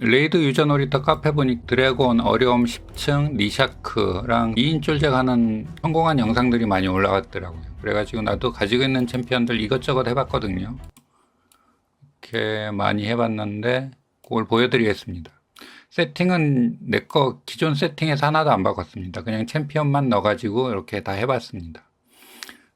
레이드 유저 놀이터 카페 보니 드래곤 어려움 10층 니샤크랑 2인 쫄잭 하는 성공한 영상들이 많이 올라갔더라고요. 그래가지고 나도 가지고 있는 챔피언들 이것저것 해봤거든요. 이렇게 많이 해봤는데 그걸 보여드리겠습니다. 세팅은 내 거 기존 세팅에서 하나도 안 바꿨습니다. 그냥 챔피언만 넣어가지고 이렇게 다 해봤습니다.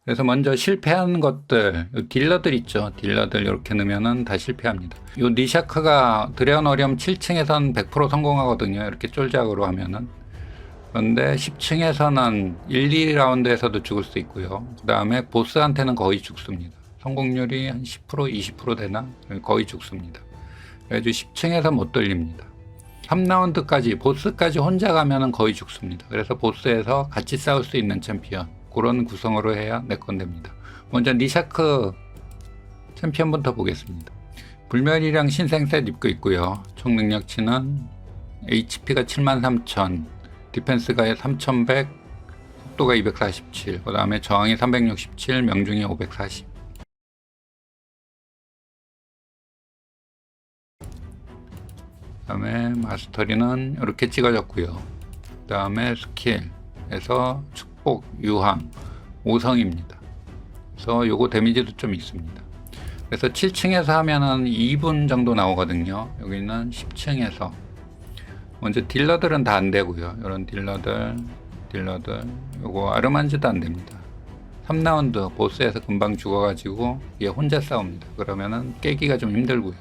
그래서 먼저 실패한 것들, 딜러들 있죠. 딜러들 이렇게 넣으면은 다 실패합니다. 요 니샤크가 드래곤 어렴 7층에선 100% 성공하거든요. 이렇게 쫄작으로 하면은. 그런데 10층에서는 1, 2라운드에서도 죽을 수 있고요. 그 다음에 보스한테는 거의 죽습니다. 성공률이 한 10%, 20% 되나? 거의 죽습니다. 그래가지고 10층에서 못 돌립니다. 3라운드까지, 보스까지 혼자 가면은 거의 죽습니다. 그래서 보스에서 같이 싸울 수 있는 챔피언. 그런 구성으로 해야 내 건 됩니다. 먼저 니샤크 챔피언부터 보겠습니다. 불멸이랑 신생셋 입고 있고요. 총 능력치는 HP가 73,000, 디펜스가 3,100, 속도가 247, 그 다음에 저항이 367, 명중이 540. 그 다음에 마스터리는 이렇게 찍어졌고요. 그 다음에 스킬에서 축 복, 유황, 5성입니다. 그래서 요거 데미지도 좀 있습니다. 그래서 7층에서 하면은 2분 정도 나오거든요. 여기는 10층에서 먼저 딜러들은 다 안 되고요. 이런 딜러들, 딜러들, 요거 아르만즈도 안 됩니다. 3라운드 보스에서 금방 죽어가지고 얘 혼자 싸웁니다. 그러면은 깨기가 좀 힘들고요.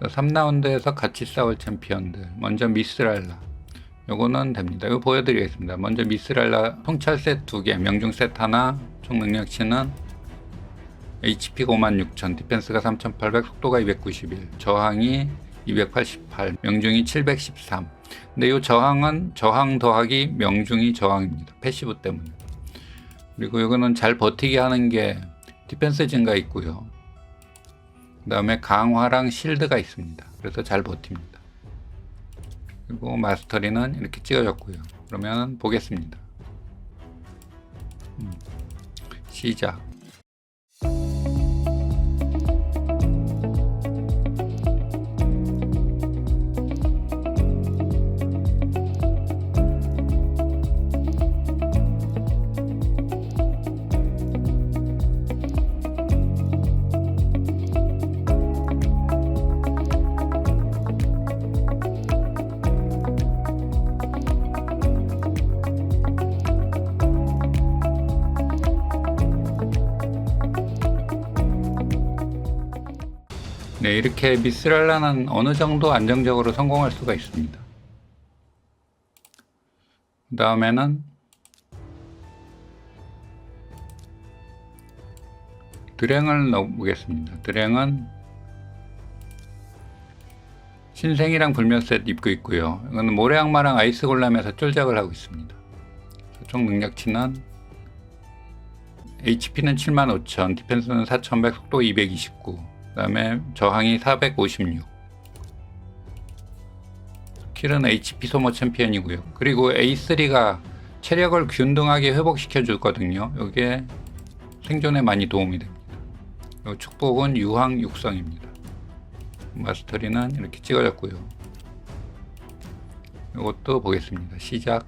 3라운드에서 같이 싸울 챔피언들 먼저 미스랄라 요거는 됩니다. 이거 보여드리겠습니다. 먼저 미스랄라 통찰 셋 두 개, 명중 셋 하나, 총 능력치는 HP가 56,000, 디펜스가 3,800, 속도가 291, 저항이 288, 명중이 713. 근데 이 저항은 저항 더하기 명중이 저항입니다. 패시브 때문에. 그리고 이거는 잘 버티게 하는 게 디펜스 증가 있고요. 그 다음에 강화랑 실드가 있습니다. 그래서 잘 버팁니다. 그리고 마스터리는 이렇게 찍어줬고요. 그러면 보겠습니다. 음, 시작. 네, 이렇게 미스랄라는 어느 정도 안정적으로 성공할 수가 있습니다. 그 다음에는 드랭을 넣어보겠습니다. 드랭은 신생이랑 불멸셋 입고 있고요. 이거는 모래악마랑 아이스 골람에서 쫄작을 하고 있습니다. 총 능력치는 HP는 75,000, 디펜스는 4,100, 속도 229. 그 다음에 저항이 456 킬은 HP 소모 챔피언이고요. 그리고 A3가 체력을 균등하게 회복시켜 주거든요. 이게 생존에 많이 도움이 됩니다. 요 축복은 유황 육성입니다. 마스터리는 이렇게 찍어졌고요. 이것도 보겠습니다. 시작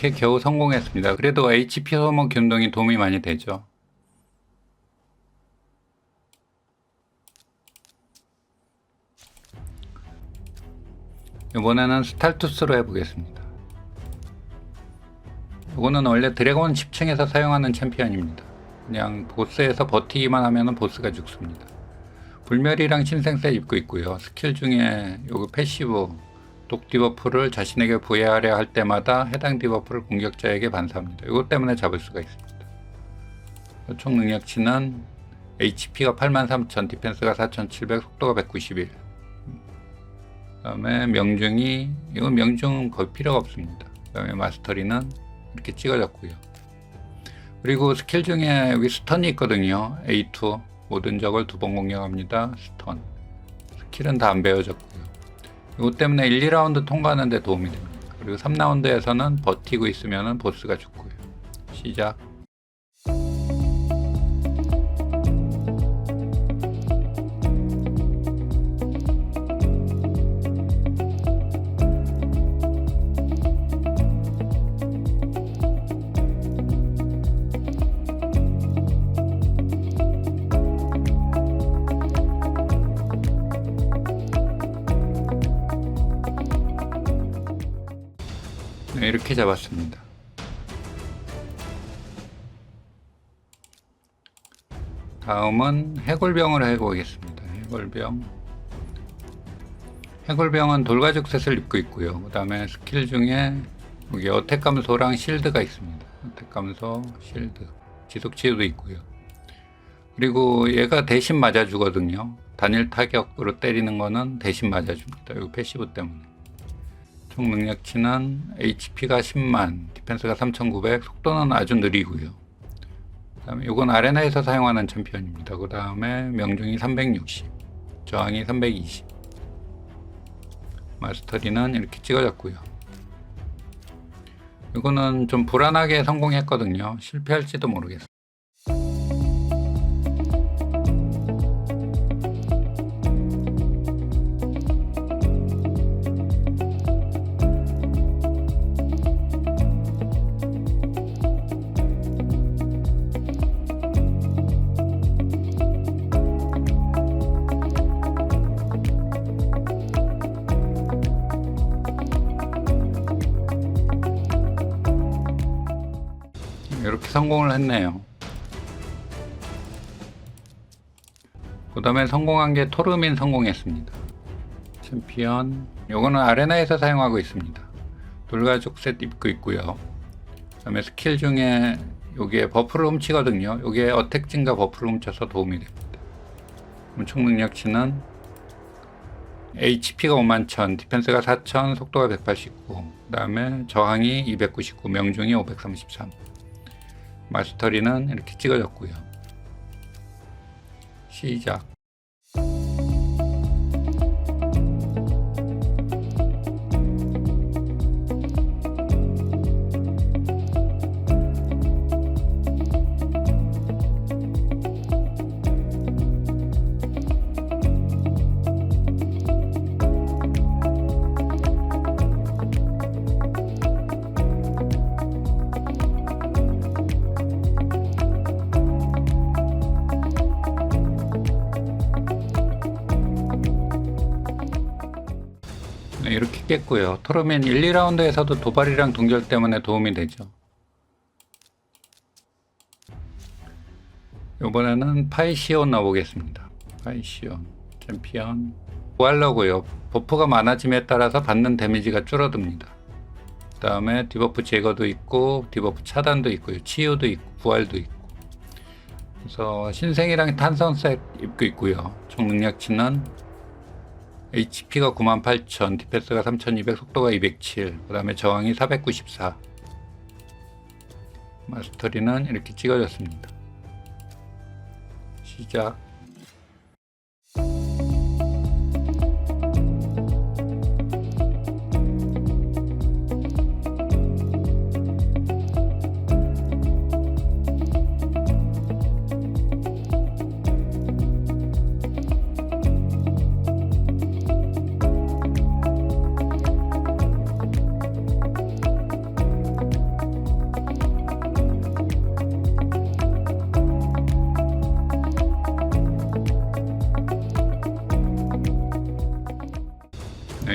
이렇게 겨우 성공했습니다. 그래도 HP 소모 균등이 도움이 많이 되죠. 이번에는 스탈투스로 해보겠습니다. 이거는 원래 드래곤 10층에서 사용하는 챔피언입니다. 그냥 보스에서 버티기만 하면 보스가 죽습니다. 불멸이랑 신생세 입고 있고요. 스킬 중에 요거 패시브 독 디버프를 자신에게 부여하려 할 때마다 해당 디버프를 공격자에게 반사합니다. 이것 때문에 잡을 수가 있습니다. 총 능력치는 HP가 83,000, 디펜스가 4,700, 속도가 191. 그다음에 명중이 이건 명중은 거의 필요가 없습니다. 그다음에 마스터리는 이렇게 찍어졌고요. 그리고 스킬 중에 위스턴이 있거든요. A2 모든 적을 두 번 공격합니다. 스턴 스킬은 다 안 배워졌고요. 이것 때문에 1, 2라운드 통과하는 데 도움이 됩니다. 그리고 3라운드에서는 버티고 있으면 보스가 죽고요. 시작. 이렇게 잡았습니다. 다음은 해골병을 해보겠습니다. 해골병. 해골병은 돌가죽 셋을 입고 있고요. 그 다음에 스킬 중에 여기 어택 감소랑 실드가 있습니다. 어택 감소, 실드, 지속 치유도 있고요. 그리고 얘가 대신 맞아주거든요. 단일 타격으로 때리는 거는 대신 맞아줍니다. 이 패시브 때문에. 총 능력치는 HP가 10만, 디펜스가 3,900, 속도는 아주 느리고요. 그다음에 이건 아레나에서 사용하는 챔피언입니다. 그 다음에 명중이 360, 저항이 320, 마스터리는 이렇게 찍어졌고요. 이거는 좀 불안하게 성공했거든요. 실패할지도 모르겠어요. 성공을 했네요. 그 다음에 성공한 게 토르민 성공했습니다. 챔피언 요거는 아레나에서 사용하고 있습니다. 돌가죽 셋 입고 있고요. 그 다음에 스킬 중에 요게 버프를 훔치거든요. 요게 어택 증가 버프를 훔쳐서 도움이 됩니다. 총 능력치는 HP가 51,000, 디펜스가 4,000, 속도가 189, 그 다음에 저항이 299, 명중이 533. 마스터리는 이렇게 찍어졌고요. 시작. 깼고요. 토르맨 1, 2라운드에서도 도발이랑 동결 때문에 도움이 되죠. 이번에는 파이시온 넣어보겠습니다. 파이시온 챔피언 구하려고요. 버프가 많아짐에 따라서 받는 데미지가 줄어듭니다. 그 다음에 디버프 제거도 있고 디버프 차단도 있고요. 치유도 있고 부활도 있고 그래서 신생이랑 탄성셋 입고 있고요. 총 능력치는 HP가 98,000, 디펜스가 3,200, 속도가 207, 그 다음에 저항이 494. 마스터리는 이렇게 찍어졌습니다. 시작.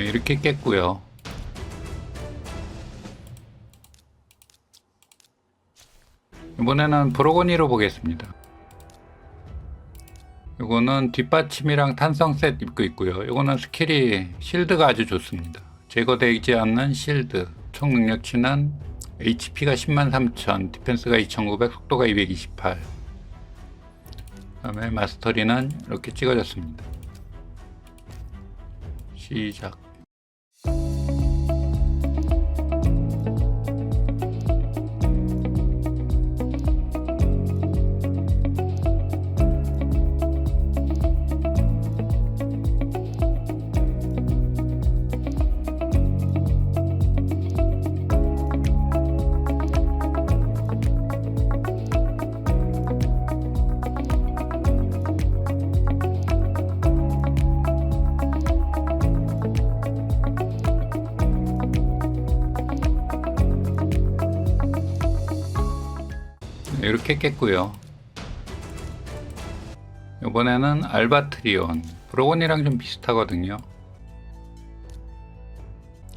이렇게 깼고요. 이번에는 브로거니로 보겠습니다. 이거는 뒷받침이랑 탄성 셋 입고 있고요. 이거는 스킬이 실드가 아주 좋습니다. 제거되지 않는 실드. 총 능력치는 HP가 103,000, 디펜스가 2,900, 속도가 228. 그 다음에 마스터리는 이렇게 찍어졌습니다. 시작. 이렇게 깼고요. 이번에는 알바트리온 브로곤이랑 좀 비슷하거든요.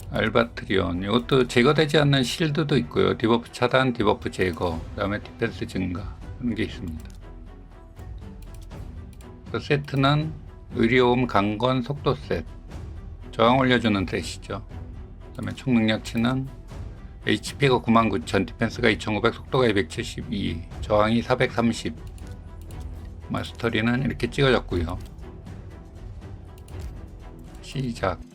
알바트리온 이것도 제거되지 않는 실드도 있고요. 디버프 차단, 디버프 제거, 그 다음에 디펜스 증가 그런 게 있습니다. 그 세트는 의료음 강건 속도 셋 저항 올려주는 셋이죠. 그 다음에 총 능력치는 HP가 99,000, 디펜스가 2,500, 속도가 272, 저항이 430. 마스터리는 이렇게 찍어졌고요. 시작.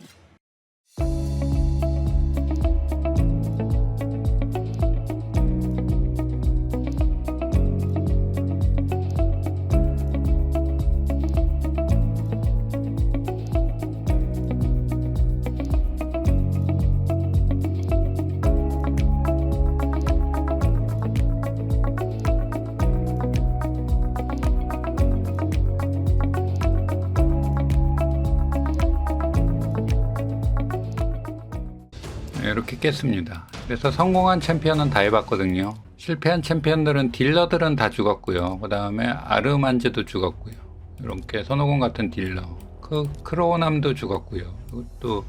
깼습니다. 그래서 성공한 챔피언은 다 해봤거든요. 실패한 챔피언들은 딜러들은 다 죽었고요. 그 다음에 아르만즈도 죽었고요. 이렇게 손오공 같은 딜러. 그 크로남도 죽었고요. 이것도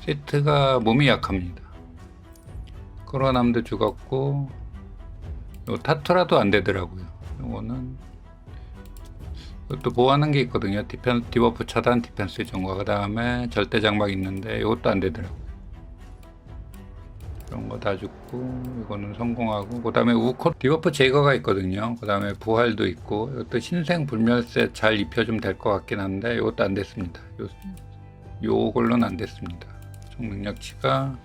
세트가 몸이 약합니다. 크로남도 죽었고 요 타투라도 안 되더라고요. 요거는 이것도 보호하는 게 있거든요. 디펜, 디버프 차단, 디펜스 정과 그 다음에 절대 장막 있는데 이것도 안 되더라고요. 이런 거 다 죽고 이거는 성공하고 그 다음에 우코 디버프 제거가 있거든요. 그 다음에 부활도 있고 이것도 신생 불멸셋 잘 입혀주면 될 것 같긴 한데 이것도 안 됐습니다. 요, 요걸로는 안 됐습니다. 총 능력치가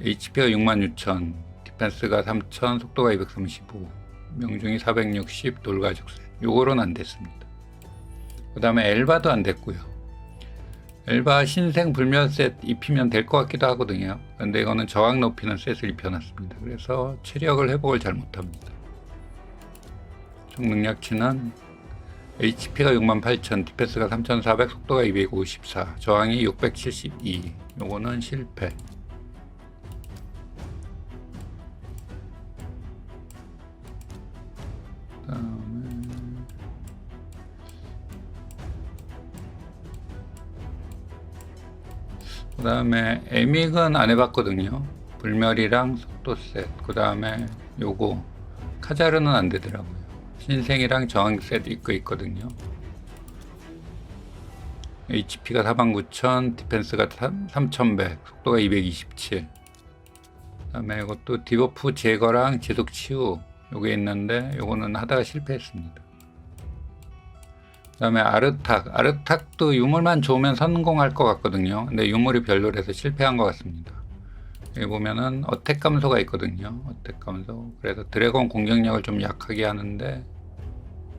HP가 66,000 디펜스가 3,000 속도가 235 명중이 460 돌가죽셋 요거로는 안 됐습니다. 그 다음에 엘바도 안 됐고요 엘바 신생 불멸 셋 입히면 될 것 같기도 하거든요. 근데 이거는 저항 높이는 셋을 입혀놨습니다. 그래서 체력을 회복을 잘 못합니다. 총 능력치는 HP가 68,000, 디펜스가 3,400, 속도가 254, 저항이 672. 요거는 실패. 그 다음에 에믹은 안 해봤거든요. 불멸이랑 속도셋. 그 다음에 요거 카자르는 안 되더라고요. 신생이랑 저항셋 입고 있거든요. HP가 49,000, 디펜스가 3,100, 속도가 227. 그 다음에 이것도 디버프 제거랑 지속 치유 요게 있는데 요거는 하다가 실패했습니다. 그다음에 아르탁, 아르탁도 유물만 좋으면 성공할 것 같거든요. 근데 유물이 별로라서 실패한 것 같습니다. 여기 보면은 어택 감소가 있거든요. 어택 감소. 그래서 드래곤 공격력을 좀 약하게 하는데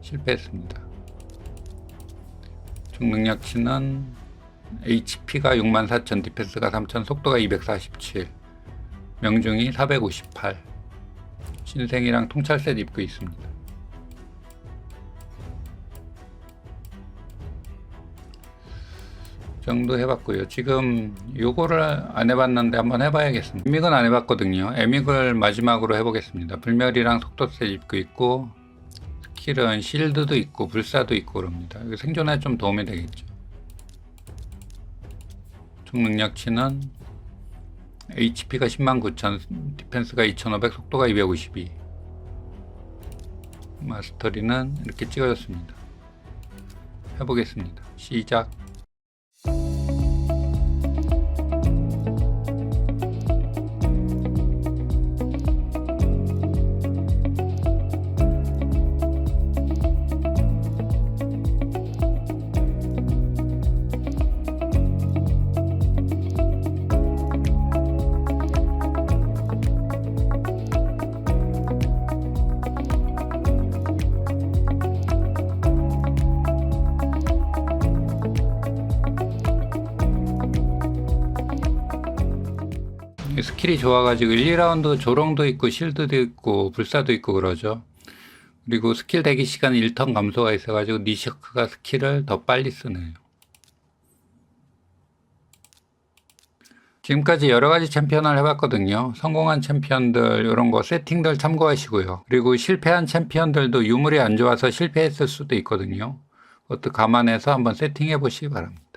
실패했습니다. 총 능력치는 HP가 64,000, 디펜스가 3,000, 속도가 247, 명중이 458. 신생이랑 통찰셋 입고 있습니다. 정도 해봤고요. 지금 요거를 안 해봤는데 한번 해봐야겠습니다. 에믹은 안 해봤거든요. 에믹을 마지막으로 해보겠습니다. 불멸이랑 속도세 입고 있고 스킬은 실드도 있고 불사도 있고 그럽니다. 생존에 좀 도움이 되겠죠. 총 능력치는 HP가 109,000, 디펜스가 2,500, 속도가 252. 마스터리는 이렇게 찍어졌습니다. 해보겠습니다. 시작. 스킬이 좋아가지고 1, 2라운드 조롱도 있고 실드도 있고 불사도 있고 그러죠. 그리고 스킬 대기 시간 1턴 감소가 있어가지고 니셔크가 스킬을 더 빨리 쓰네요. 지금까지 여러 가지 챔피언을 해봤거든요. 성공한 챔피언들 이런 거 세팅들 참고하시고요. 그리고 실패한 챔피언들도 유물이 안 좋아서 실패했을 수도 있거든요. 그것도 감안해서 한번 세팅해 보시기 바랍니다.